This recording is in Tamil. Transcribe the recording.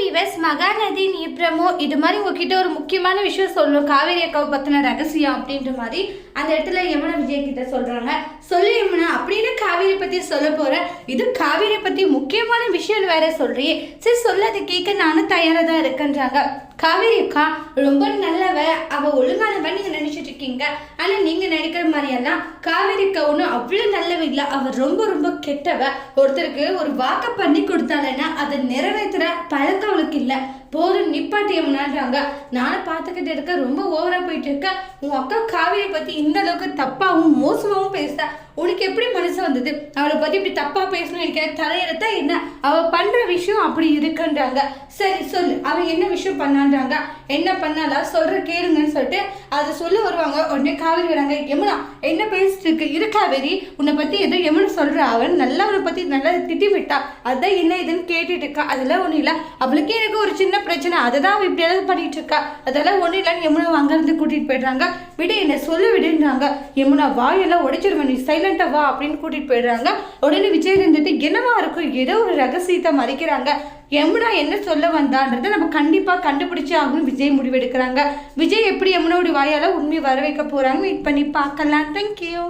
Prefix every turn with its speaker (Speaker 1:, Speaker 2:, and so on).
Speaker 1: விவஸ் மகாநதி நீப்ரமோ இது மாதிரி உங்ககிட்ட ஒரு முக்கியமான விஷயம் சொல்லணும். காவேரி அக்காவை பற்றின ரகசியம் அப்படின்ற மாதிரி அந்த இடத்துல யமுனா விஜய் கிட்ட சொல்கிறாங்க சொல்லு யமுனா அப்படின்னு காவேரி பற்றி சொல்ல போகிறேன் இது காவேரி பற்றி முக்கியமான விஷயம் வேற சொல்றியே. சரி சொல்ல அதை கேட்க நானும் தயாராக தான் இருக்கேன்றாங்க. காவேரி அக்கா ரொம்ப நல்லவ. அவ ஒழுங்கானவன் நீங்க நினைச்சிட்டு இருக்கீங்க. ஆனா நீங்க நினைக்கிற மாதிரியெல்லாம் காவேரி அக்கா ஒன்றும் அவ்வளோ நல்லவ இல்லை. அவ ரொம்ப ரொம்ப கெட்டவ. ஒருத்தருக்கு ஒரு வாக்க பண்ணி கொடுத்தாலன்னா அதை நிறைவேற்றுற பழக்க அளவுக்கு இல்லை போதும் நிப்பாட்டியம்னான்றாங்க நானும் பார்த்துக்கிட்டு இருக்க ரொம்ப ஓவரா போயிட்டு இருக்க. உன் அக்கா காவியை பத்தி இந்த அளவுக்கு தப்பாவும் மோசமாவும் பேசுறா. உனக்கு எப்படி மனசு வந்தது? அவளை பத்தி இப்படி தப்பா பேசணும் இருக்கிற தலையெடுத்தா என்ன? அவ பண்ற விஷயம் அப்படி இருக்குன்றாங்க. சரி சொல்லு. அவ என்ன விஷயம் பண்ணான்றாங்க? என்ன பண்ணாலா? சொல்ற கேளுங்கன்னு சொல்லிட்டு அதை சொல்ல வருவாங்க. உடனே காவேரி வராங்க. யமுனா என்ன பேசிட்டு இருக்கு? இரு காவேரி. உன்னை பத்தி எதோ யமுனா சொல்ற அவன் நல்லா அவனை பத்தி நல்லா திட்டி விட்டா. அதான் என்ன இதுன்னு கேட்டுட்டு இருக்கா? அதெல்லாம் ஒண்ணும் இல்ல. அவளுக்கே எனக்கு ஒரு சின்ன பிரச்சனை. அதை தான் அவள் இப்படி ஏதாவது பண்ணிட்டு இருக்கா. அதெல்லாம் ஒண்ணும் இல்லைன்னு யமுனா அங்கிருந்து கூட்டிட்டு போயிடுறாங்க. விடு என்ன சொல்ல விடுன்றாங்க. யமுனா வாயெல்லாம் உடைச்சிருவேன் நீ சைலண்டா வா அப்படின்னு கூட்டிட்டு போயிடுறாங்க. உடனே விஜய் இருந்துட்டு என்னவா இருக்கும் ஏதோ ஒரு ரகசியத்தை மறைக்கிறாங்க. யமுனா என்ன சொல்ல வந்தான்றதை நம்ம கண்டிப்பா கண்டுபிடிச்சே ஆகணும். விஜய் முடிவெடுக்கிறாங்க. விஜய் எப்படி யமுனாவுடைய வாயால உண்மை வர வைக்க போறாங்க வெயிட் பண்ணி பார்க்கலாம். தேங்க்யூ